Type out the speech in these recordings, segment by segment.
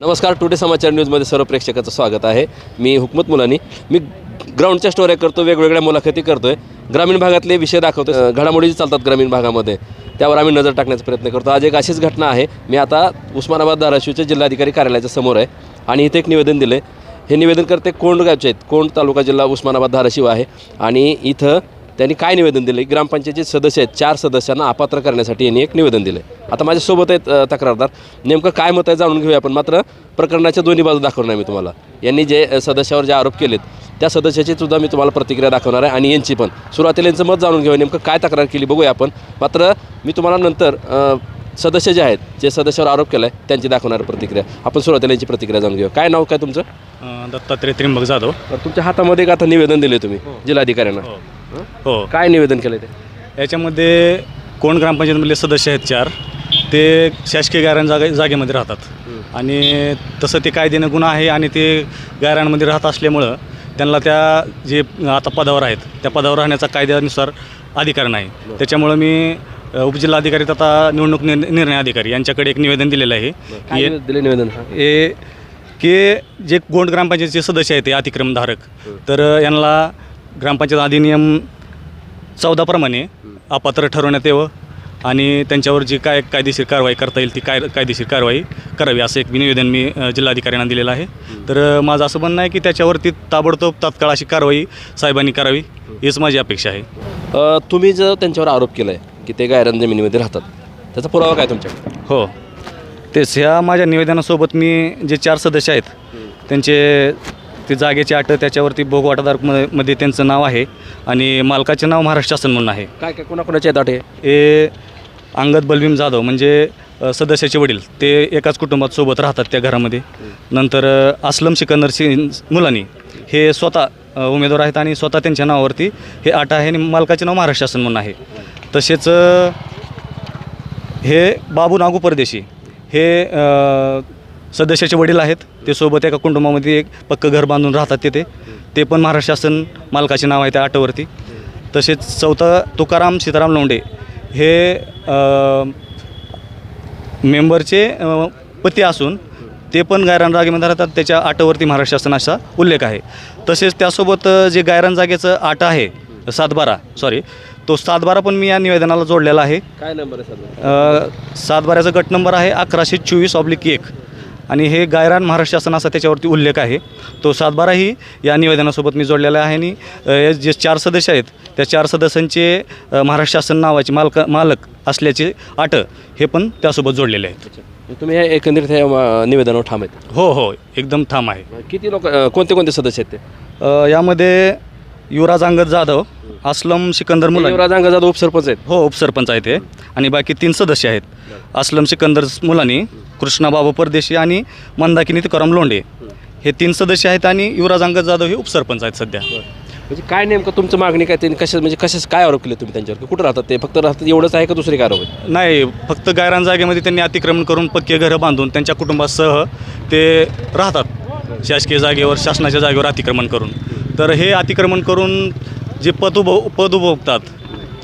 नमस्कार टुडे समाचार न्यूजमध्ये सर्व प्रेक्षकाचं स्वागत आहे. मी हुकमत मुलानी. मी ग्राउंडच्या स्टोऱ्या करतो वेगवेगळ्या मुलाखती करतोय. ग्रामीण भागातले विषय दाखवतो घडामोडी चालतात ग्रामीण भागामध्ये. त्यावर आम्ही नजर टाकण्याचा प्रयत्न करतो. आज एक अशीच घटना आहे. मी आता उस्मानाबाद धाराशिवच्या जिल्हाधिकारी कार्यालयाच्या समोर आहे आणि इथे एक निवेदन दिलं आहे हे निवेदन करते कोंड गावचे आहेत. कोंड तालुका जिल्हा उस्मानाबाद धाराशिव आहे. आणि इथं त्यांनी काय निवेदन दिले ग्रामपंचायतीचे सदस्य आहेत चार सदस्यांना अपात्र करण्यासाठी यांनी एक निवेदन दिले आता माझ्यासोबत आहेत तक्रारदार. नेमकं काय मत आहे जाणून घेऊया आपण. मात्र प्रकरणाच्या दोन्ही बाजू दाखवणार आहे मी तुम्हाला. यांनी जे सदस्यावर जे आरोप केलेत त्या सदस्याची सुद्धा मी तुम्हाला प्रतिक्रिया दाखवणार आहे आणि यांची पण. सुरुवातीला यांचं मत जाणून घेऊया. नेमकं काय तक्रार केली बघूया आपण. मात्र मी तुम्हाला नंतर सदस्य जे आहेत जे सदस्यावर आरोप केला आहे त्यांची दाखवणार प्रतिक्रिया. आपण सुरुवातीला यांची प्रतिक्रिया जाणून घेऊया. काय नाव काय तुमचं? दत्तात्रय त्रिंबक जाधव. तुमच्या हातामध्ये एक आता निवेदन दिले तुम्ही जिल्हाधिकाऱ्यांना. हं? हो काय निवेदन केलं ते? याच्यामध्ये कोण ग्रामपंचायतमधले सदस्य आहेत चार ते शासकीय गायरान जागा जागेमध्ये राहतात. आणि तसं ते कायद्यानं गुन्हा आहे आणि ते गायरांमध्ये राहत असल्यामुळं त्यांना त्या जे आता पदावर आहेत त्या पदावर राहण्याचा कायद्यानुसार अधिकार नाही. त्याच्यामुळं मी अ, उपजिल्हाधिकारी तथा निवडणूक निर निर्णय अधिकारी यांच्याकडे एक निवेदन दिलेलं आहे. काय निवेदन दिले निवेदन? हे. की जे गोंड ग्रामपंचायतीचे सदस्य आहेत ते अतिक्रमधारक तर यांना ग्रामपंचायत अधिनियम चौदाप्रमाणे अपात्र ठरवण्यात यावं आणि त्यांच्यावर जी काय कायदेशीर कारवाई करता येईल ती काय कायदेशीर कारवाई करावी असं एक निवेदन मी जिल्हाधिकाऱ्यांना दिलेलं आहे. तर माझं असं म्हणणं आहे की त्याच्यावरती ताबडतोब तात्काळ अशी कारवाई साहेबांनी करावी हीच माझी अपेक्षा आहे. तुम्ही जर त्यांच्यावर आरोप केला आहे की ते गायरान जमिनीमध्ये राहतात त्याचा पुरावा काय तुमच्याकडे? हो. तेच ह्या माझ्या निवेदनासोबत मी जे चार सदस्य आहेत त्यांचे ते जागेचे अट त्याच्यावरती भोगवाटादार म- मध्ये त्यांचं नाव आहे आणि मालकाचे नाव महाराष्ट्र शासन म्हणून आहे. काय काय कोणाकोणाचे आहेत अटे हे? अंगद बलभीम जाधव म्हणजे सदस्याचे वडील. ते एकाच कुटुंबात सोबत राहतात त्या घरामध्ये. नंतर अस्लम सिकंदर सिंग मुलानी हे स्वतः उमेदवार आहेत आणि स्वतः त्यांच्या नावावरती हे आट आहे आणि मालकाचे नाव महाराष्ट्र शासन म्हणून आहे. तसेच हे बाबू नागू परदेशी. हे सदस्याचे वडील आहेत ते सोबत एका कुटुंबामध्ये एक पक्कं घर बांधून राहतात तिथे. ते पण महाराष्ट्र शासन मालकाचे नाव आहे त्या आटवरती. तसेच चौथा तुकाराम सीताराम लोंढे हे मेंबरचे पती असून ते पण गायरान जागेमध्ये राहतात. त्याच्या आटावरती महाराष्ट्र शासनाचा उल्लेख आहे. तसेच त्यासोबत जे गायरान जागेचं आट आहे सातबारा सॉरी तो सातबारा पण मी या निवेदनाला जोडलेला आहे. काय नंबर आहे सातबाऱ्याचा गट नंबर आहे अकराशे चोवीस ऑब्लिक एक. आणि हे गायरान महाराष्ट्र शासनाचा त्याच्यावरती उल्लेख आहे. तो सातबाराही या निवेदनासोबत मी जोडलेला आहे आणि हे जे चार सदस्य आहेत त्या चार सदस्यांचे महाराष्ट्र शासन नावाचे मालक मालक असल्याचे आट हे पण त्यासोबत जोडलेले आहेत. तुम्ही हे एकंदरीत हे निवेदनावर ठाम आहेत. हो हो. एकदम ठाम आहे. किती लोक कोणते कोणते सदस्य आहेत ते? यामध्ये युवराज अंगद जाधव अस्लम सिकंदर मुलानी. युवराज अंगजादा उपसरपंच आहेत. हो उपसरपंच आहेत ते आणि बाकी तीन सदस्य आहेत. अस्लम सिकंदर मुलानी कृष्णा बाबू परदेशी आणि मंदाकिनी तुकाराम लोंढे. हे तीन सदस्य आहेत आणि युवराज अंगद जाधव हे उपसरपंच आहेत सध्या. म्हणजे काय नेमकं तुमचं मागणी काय? त्यांनी कशा म्हणजे कशाच काय आरोप केले तुम्ही त्यांच्यावर? कुठं राहतात ते? फक्त राहतात एवढंच आहे का दुसरे काय आरोप आहेत? नाही फक्त गायरान जागेमध्ये त्यांनी अतिक्रमण करून पक्के घरं बांधून त्यांच्या कुटुंबासह ते राहतात. शासकीय जागेवर शासनाच्या जागेवर अतिक्रमण करून. तर हे अतिक्रमण करून जे पद उभ पद उपभोगतात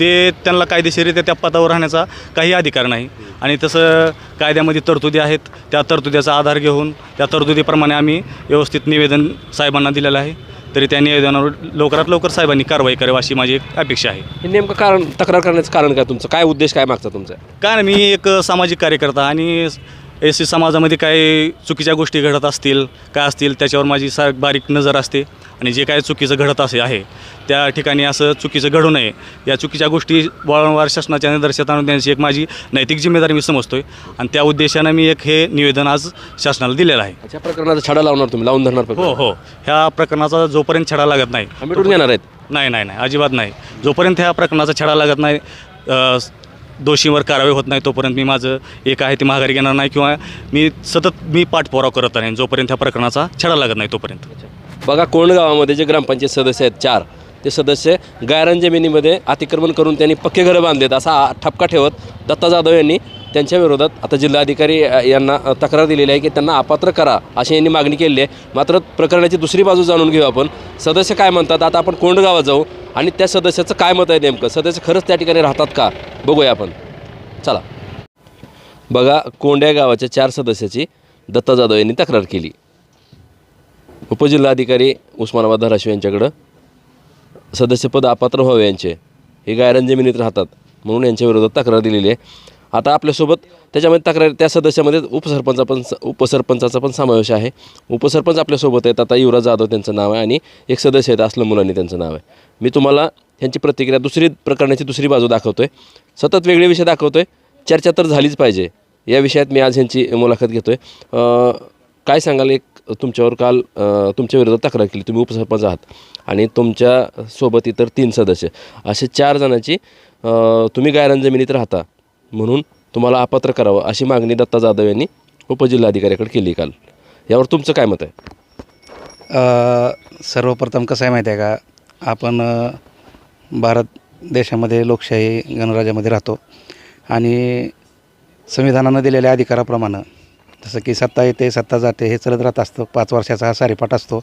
ते त्यांना कायदेशीररित्या त्या पदावर राहण्याचा काही अधिकार नाही. आणि तसं कायद्यामध्ये तरतुदी आहेत त्या तरतुदीचा आधार घेऊन त्या तरतुदीप्रमाणे आम्ही व्यवस्थित निवेदन साहेबांना दिलेलं आहे. तरी त्या निवेदनावर लवकरात लवकर साहेबांनी कारवाई करावी अशी माझी एक अपेक्षा आहे. हे नेमकं कारण तक्रार करण्याचं कारण काय तुमचं? काय उद्देश काय मागचा तुमचा? काय नाही मी एक सामाजिक कार्यकर्ता आणि एस सी समाजामध्ये काही चुकीच्या गोष्टी घडत असतील काय असतील त्याच्यावर माझी सा बारीक नजर असते. आणि जे काय चुकीचं घडत असे आहे त्या ठिकाणी असं चुकीचं घडू नये. या चुकीच्या गोष्टी वारंवार शासनाच्या निदर्शनात आणून देण्याची एक माझी नैतिक जिम्मेदारी मी समजतोय. आणि त्या उद्देशानं मी एक हे निवेदन आज शासनाला दिलेलं आहे. अच्छा प्रकरणाचा छडा लावणार तुम्ही लावून धरणार हो हो. ह्या प्रकरणाचा जोपर्यंत छडा लागत नाही मिटून घेणार आहेत? नाही नाही नाही. अजिबात नाही. जोपर्यंत ह्या प्रकरणाचा छडा लागत नाही दोषींवर कारवाई होत नाही तोपर्यंत मी माझं एक आहे ते माघारी घेणार नाही किंवा मी सतत मी पाठपुरावा करत राहीन जोपर्यंत ह्या प्रकरणाचा छडा लागत नाही तोपर्यंत. बघा कोंडगावामध्ये जे ग्रामपंचायत सदस्य आहेत चार ते सदस्य गायरान जमिनीमध्ये अतिक्रमण करून त्यांनी पक्के घरं बांधलेत असा ठपका ठेवत दत्ता जाधव यांनी त्यांच्या विरोधात आता जिल्हाधिकारी यांना तक्रार दिलेली आहे की त्यांना अपात्र करा अशी यांनी मागणी केलेली आहे. मात्र प्रकरणाची दुसरी बाजू जाणून घेऊ आपण. सदस्य काय म्हणतात? आता आपण कोंड गावात जाऊ आणि त्या सदस्याचं काय मत आहे नेमकं? सदस्य खरंच त्या ठिकाणी राहतात का? बघूया आपण. चला. बघा कोंड्या गावाच्या चार सदस्याची दत्ता जाधव यांनी तक्रार केली. उपजिल्हाधिकारी उस्मानाबाद धाराशिव यांच्याकडं. सदस्यपद अपात्र व्हावे यांचे. हे गायरन जमिनीत राहतात. म्हणून यांच्या विरोधात तक्रार दिलेली आहे. आता आपल्यासोबत त्याच्यामध्ये तक्रार त्या सदस्यामध्ये उपसरपंचा पण उपसरपंचाचा पण समावेश आहे. उपसरपंच आपल्यासोबत आहेत. आता युवराज जाधव त्यांचं नाव आहे आणि एक सदस्य आहेत असलं मुलांनी त्यांचं नाव आहे. मी तुम्हाला ह्यांची प्रतिक्रिया दुसरी प्रकरणाची दुसरी बाजू दाखवतो आहे सतत वेगळे विषय दाखवतो आहे चर्चा तर झालीच पाहिजे. या विषयात मी आज ह्यांची मुलाखत घेतो आहे काय सांगाल एक तुमच्यावर काल तुमच्या विरोधात तक्रार केली. तुम्ही उपसरपंच आहात आणि तुमच्यासोबत इतर तीन सदस्य. असे चार जणांची तुम्ही गायरान जमिनीत राहता. म्हणून तुम्हाला अपात्र करावं अशी मागणी दत्ता जाधव यांनी उपजिल्हाधिकाऱ्याकडे केली काल. यावर तुमचं काय मत आहे? सर्वप्रथम कसं आहे माहिती आहे का? आपण भारत देशामध्ये लोकशाही गणराज्यामध्ये राहतो आणि संविधानानं दिलेल्या अधिकाराप्रमाणे जसं की सत्ता येते सत्ता जाते हे चलत राहत असतं. पाच वर्षाचा हा सारीपाट असतो.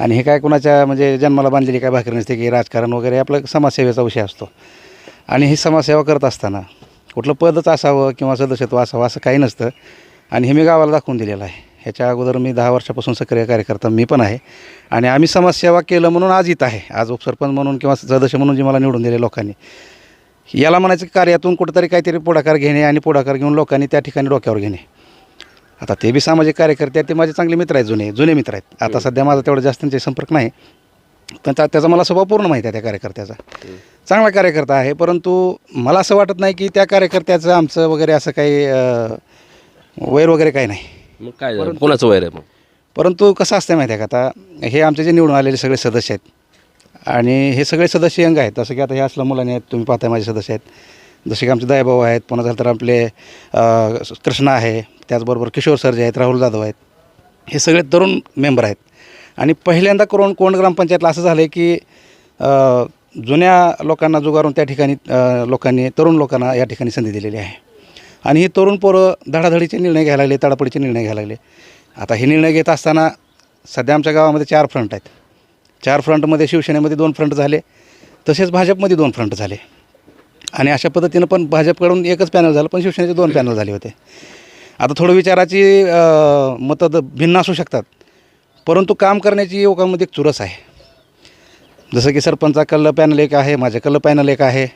आणि हे काय कुणाच्या म्हणजे जन्माला बांधलेली काय भाकरी नसते की राजकारण वगैरे आपलं समाजसेवेचा विषय असतो. आणि ही समाजसेवा करत असताना कुठलं पदच असावं किंवा सदस्यत्व असावं असं काही नसतं. आणि हे मी गावाला दाखवून दिलेलं आहे. ह्याच्या अगोदर मी दहा वर्षापासून सक्रिय कार्यकर्ता मी पण आहे. आणि आम्ही समाजसेवा केलं म्हणून आज इथं आहे. आज उपसरपंच म्हणून किंवा सदस्य म्हणून जे मला निवडून दिले लोकांनी. याला म्हणायचं की कार्यातून कुठंतरी काहीतरी पुढाकार घेणे आणि पुढाकार घेऊन लोकांनी त्या ठिकाणी डोक्यावर घेणे. आता ते बी सामाजिक कार्यकर्ते आहेत ते माझे चांगले मित्र आहेत जुने जुने मित्र आहेत. आता सध्या माझा तेवढा जास्त त्यांचे संपर्क नाही. पण त्या त्याचा मला स्वभाव पूर्ण माहिती आहे त्या कार्यकर्त्याचा. चांगला कार्यकर्ता आहे परंतु मला असं वाटत नाही की त्या कार्यकर्त्याचं आमचं वगैरे असं काही अं, वैर वगैरे काही नाही. मग काय झालं? कोणाचं वैर आहे मग? परंतु कसं असतं माहिती आहे का आता? हे आमचे जे निवडून आलेले सगळे सदस्य आहेत आणि हे सगळे सदस्य यंग आहेत. जसं की आता हे असलं मुलांनी आहेत तुम्ही पाहताय माझे सदस्य आहेत. जसे की आमचे दयाभाऊ आहेत पुन्हा झालं तर आपले अं, कृष्णा आहे त्याचबरोबर किशोर सर जे आहेत राहुल जाधव आहेत. हे सगळे तरुण मेंबर आहेत. आणि पहिल्यांदा करून कोंड ग्रामपंचायतला असं झालं आहे की जुन्या लोकांना जुगारून त्या ठिकाणी लोकांनी तरुण लोकांना या ठिकाणी संधी दिलेली आहे. आणि ही तरुण पोरं धडाधडीचे निर्णय घ्यायला लागले तडापडीचे निर्णय घ्यायला लागले. आता हे निर्णय घेत असताना सध्या आमच्या गावामध्ये चार फ्रंट आहेत. चार फ्रंटमध्ये शिवसेनेमध्ये दोन फ्रंट झाले तसेच भाजपमध्ये दोन फ्रंट झाले. आणि अशा पद्धतीनं पण भाजपकडून एकच पॅनल झालं पण शिवसेनेचे दोन पॅनल झाले होते. आता थोडं विचाराची मतं भिन्न असू शकतात. परंतु काम करण्याची युवकांमध्ये एक चुरस आहे. जसं की सरपंचा कल्ल पॅनल एक आहे माझ्या कल्ल पॅनल एक आहे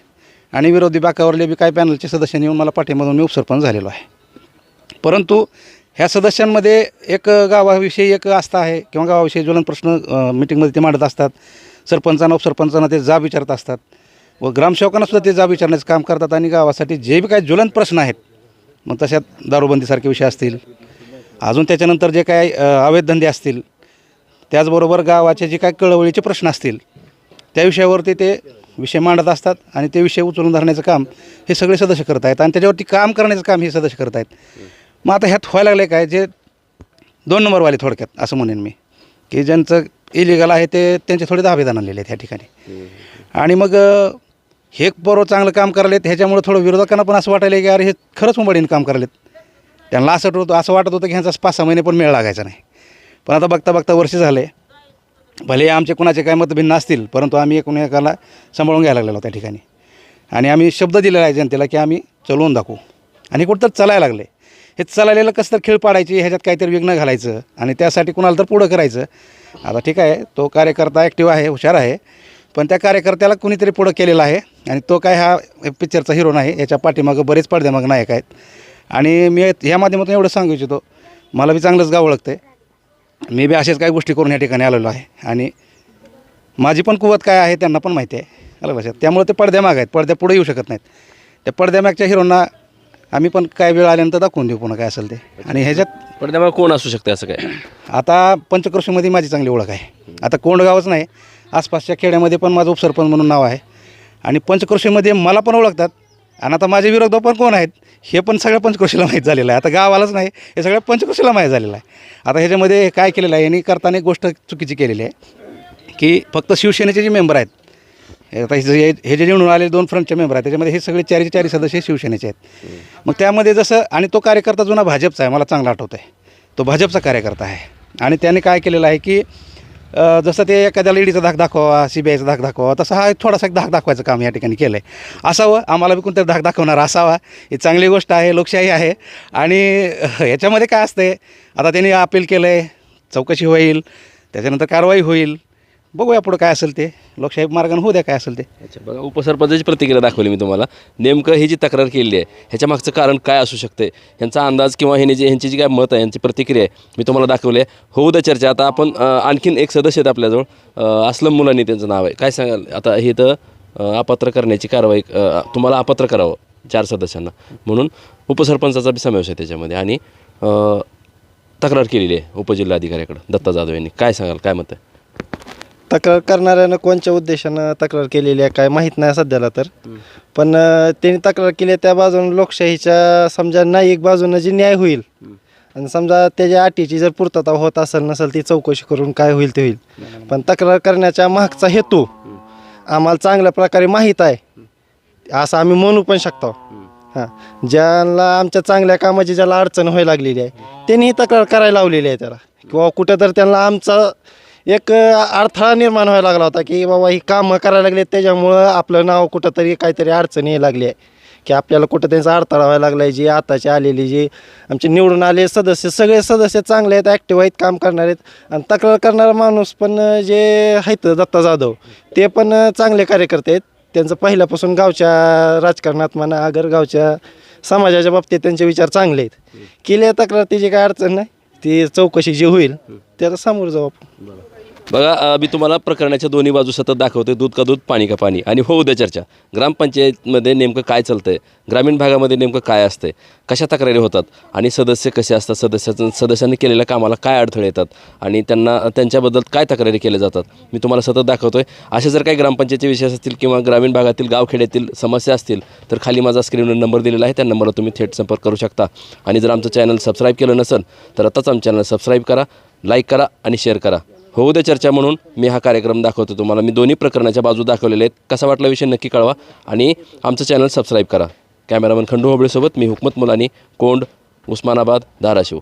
आणि विरोधी बाकावरले बी काही पॅनलचे सदस्यांनी येऊन मला पाठीमधून मी उपसरपंच झालेलो आहे. परंतु ह्या सदस्यांमध्ये एक गावाविषयी एक आस्था आहे किंवा गावाविषयी ज्वलन प्रश्न मीटिंगमध्ये मिटिंगमध्ये ते मांडत असतात. सरपंचांना उपसरपंचांना ते जाब विचारत असतात. व ग्रामसेवकांनासुद्धा ते जाब विचारण्याचं काम करतात आणि गावासाठी जे बी काही ज्वलंत प्रश्न आहेत मग तशात दारूबंदीसारखे विषय असतील. अजून त्याच्यानंतर जे काय अवैध धंदे असतील त्याचबरोबर गावाचे जे काय कळवळीचे प्रश्न असतील त्या विषयावरती ते विषय मांडत असतात आणि ते विषय उचलून धरण्याचं काम हे सगळे सदस्य करत आहेत आणि त्याच्यावरती काम करण्याचं काम हे सदस्य करत आहेत. मग आता ह्यात व्हायला लागले काय? जे दोन नंबरवाले थोडक्यात असं म्हणेन मी की ज्यांचं इलिगल आहे ते त्यांचे थोडे दावेदान आलेले आहेत ह्या ठिकाणी. आणि मग हे बरोबर चांगलं काम करायलेत ह्याच्यामुळे थोडं विरोधकांना पण असं वाटायला की अरे हे खरंच मुंबईने काम करायलेत. त्यांना असं होतं असं वाटत होतं की ह्यांचा पाच सहा महिने पण मेळ लागायचा नाही. पण आता बघता बघता वर्ष झाले. भले आमचे कुणाचे काय मतभिन्न असतील परंतु आम्ही एकूण एकाला सांभाळून घ्यायला लागलेलो त्या ठिकाणी. आणि आम्ही शब्द दिलेला आहे जनतेला की आम्ही चलवून दाखवू. आणि कुठं चालायला लागले. हे चाललेलं कसं तर खेळ पाडायची ह्याच्यात काहीतरी विघ्न घालायचं आणि त्यासाठी कुणाला तर पुढं करायचं. आता ठीक आहे तो कार्यकर्ता ॲक्टिव्ह आहे हुशार आहे पण त्या कार्यकर्त्याला कुणीतरी पुढं केलेला आहे आणि तो काय हा पिक्चरचा हिरो नाही याच्या पाठीमागं बरेच पडद्यामागं नायक आहेत. आणि मी ह्या माध्यमातून एवढं सांगू इच्छितो मला बी चांगलंच गाव ओळखते आहे मी बी असेच काही गोष्टी करून या ठिकाणी आलेलो आहे. आणि माझी पण कुवत काय आहे त्यांना पण माहिती आहे. अलग लक्षात? त्यामुळे ते पडद्यामाग आहेत. पडद्या पुढे येऊ शकत नाहीत. त्या पडद्यामागच्या हिरोंना आम्ही पण काय वेळ आल्यानंतर दाखवून देऊ पुन्हा काय असेल ते. आणि ह्याच्यात पण त्यामुळे कोण असू शकते असं काय? आता पंचक्रोशीमध्ये माझी चांगली ओळख आहे. आता कोंडगावच नाही. आसपासच्या खेड्यामध्ये पण माझं उपसरपंच म्हणून नाव आहे. आणि पंचक्रोशीमध्ये मला पण ओळखतात. आणि आता माझे विरोधक पण कोण आहेत हे पण सगळ्या पंचक्रोशीला माहीत झालेलं आहे. आता गावालाच नाही हे सगळ्या पंचक्रोशीला माहीत झालेलं आहे. आता ह्याच्यामध्ये काय केलेलं आहे यांनी करताना एक गोष्ट चुकीची केलेली आहे की फक्त शिवसेनेचे जे मेंबर आहेत आता हे जे हे जे निवडून आलेले दोन फ्रंटचे मेंबर आहेत त्याच्यामध्ये हे सगळे चारी चारी सदस्य शिवसेनेचे आहेत. मग त्यामध्ये जसं आणि तो कार्यकर्ता जुना भाजपचा आहे मला चांगला आठवतं आहे तो भाजपचा कार्यकर्ता आहे. आणि त्याने काय केलेलं आहे की अ, जसं ते एखाद्या लेडीचा धाक दाखवा सी बी आयचा धाक दाखवा तसं हा थोडासा एक धाक दाखवायचं काम या ठिकाणी केलं आहे असावं आम्हाला बी कोणतरी धाक दाखवणार असावा ही चांगली गोष्ट आहे लोकशाही आहे. आणि ह्याच्यामध्ये याच्यामध्ये काय असते आता त्यांनी अपील केलं आहे चौकशी होईल त्याच्यानंतर कारवाई होईल. बघूया पुढं काय असेल ते. लोकशाही मार्गाने होऊ द्या काय असेल ते. अच्छा बघा उपसरपंचाची प्रतिक्रिया दाखवली मी तुम्हाला. नेमकं ही जी तक्रार केलेली आहे ह्याच्या मागचं कारण काय असू शकते ह्यांचा अंदाज किंवा ह्याने जे ह्यांची जी काय मत आहे यांची प्रतिक्रिया आहे मी तुम्हाला दाखवली आहे. होऊ द्या चर्चा. आता आपण अ, आणखीन एक सदस्य आहेत आपल्याजवळ. अ, अस्लम मुलांनी त्यांचं नाव आहे. काय सांगाल? आता हे तर अ, अपात्र करण्याची कारवाई अ, तुम्हाला अपात्र करावं चार सदस्यांना. म्हणून उपसरपंचाचा बी समावेश आहे त्याच्यामध्ये. आणि अ, तक्रार केलेली आहे उपजिल्हाधिकाऱ्याकडं दत्ता जाधव यांनी. काय सांगाल? काय मत आहे? तक्रार करणाऱ्यानं कोणत्या उद्देशानं तक्रार केलेली आहे काय माहीत नाही सध्याला तर. पण अं, त्यांनी तक्रार केली आहे त्या बाजून लोकशाहीच्या समजा न्यायिक बाजूनं जी न्याय होईल आणि समजा त्याच्या अटीची जर पूर्तता होत असेल नसेल ती चौकशी करून काय होईल ते होईल. पण तक्रार करण्याच्या मागचा हेतू आम्हाला चांगल्या प्रकारे माहीत आहे. असं आम्ही म्हणू पण शकतो. हां. ज्याला आमच्या चांगल्या कामाची ज्याला अडचण व्हायला लागलेली आहे त्यांनी ही तक्रार करायला लावलेली आहे त्याला. किंवा कुठं तर त्यांना आमचा एक अडथळा निर्माण व्हायला लागला होता की बाबा ही कामं करायला लागली त्याच्यामुळं आपलं नाव कुठंतरी काहीतरी अडचण यायला लागली आहे. की आपल्याला कुठं त्यांचा अडथळा व्हायला लागला आहे जी आताची आलेली जी आमचे निवडून आले सदस्य सगळे सदस्य चांगले आहेत ॲक्टिव्ह आहेत काम करणार आहेत. आणि तक्रार करणारा माणूस पण जे आहेत दत्ता जाधव ते पण चांगले कार्यकर्ते आहेत. त्यांचं पहिल्यापासून गावच्या राजकारणात म्हणा अगर गावच्या समाजाच्या बाबतीत त्यांचे विचार चांगले आहेत. केले तक्रार तिची काय अडचण नाही. ती चौकशी जी होईल त्याला सामोरं जाऊ आपण. बघा मी तुम्हाला प्रकरणाच्या दोन्ही बाजू सतत दाखवते दूध का दूध पाणी का पाणी. आणि हो उद्या चर्चा. ग्रामपंचायतमध्ये नेमकं काय चालतं आहे ग्रामीण भागामध्ये नेमकं काय असतंय? कशा तक्रारी होतात? आणि सदस्य कसे असतात? सदस्याचं सदस्यांनी केलेल्या कामाला काय अडथळे येतात? आणि त्यांना त्यांच्याबद्दल काय तक्रारी केल्या जातात? मी तुम्हाला सतत दाखवतो आहे असे जर काही ग्रामपंचायतचे विषय असतील किंवा ग्रामीण भागातील गावखेड्यातील समस्या असतील तर खाली माझा स्क्रीनवर नंबर दिलेला आहे. त्या नंबरवर तुम्ही थेट संपर्क करू शकता. आणि जर आमचं चॅनल सबस्क्राईब केलं नसेल तर आताच आमचं चॅनल सबस्क्राईब करा लाईक करा आणि शेअर करा. होऊ दे चर्चा म्हणून मी हा कार्यक्रम दाखवतो तुम्हाला. मी दोन्ही प्रकरणाच्या बाजू दाखवलेल्या आहेत. कसा वाटला विषय नक्की कळवा. आणि आमचं चॅनल सबस्क्राईब करा. कॅमेरामन खंडू होबळेसोबत मी हुकमत मुलानी कोंड उस्मानाबाद धाराशिव.